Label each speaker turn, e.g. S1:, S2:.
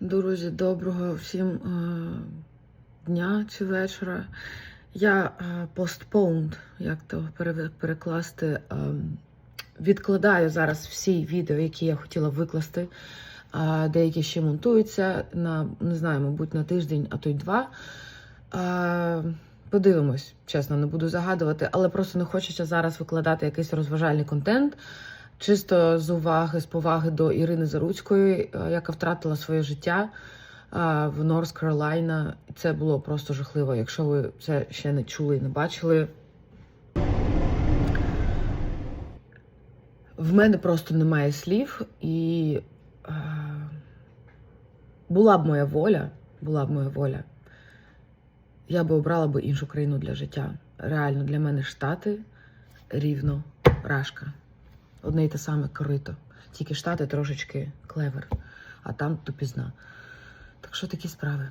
S1: Друзі, доброго всім е, дня чи вечора. Я е, postponed, як то перекласти, е, відкладаю зараз всі відео, які я хотіла викласти. Деякі ще монтуються на, не знаю, мабуть, на тиждень, а то й два. Подивимось, чесно, не буду загадувати, але просто не хочеться зараз викладати якийсь розважальний контент. Чисто з уваги, з поваги до Ірини Заруцької, е, яка втратила своє життя е, в Норс Каролайна. Це було просто жахливо. Якщо ви це ще не чули і не бачили. В мене просто немає слів, і е, була б моя воля, була б моя воля. Я би обрала би іншу країну для життя. Реально, для мене Штати рівно рашка одне й те саме корито. Тільки штати трошечки клевер, а там тупізна. Так що такі справи.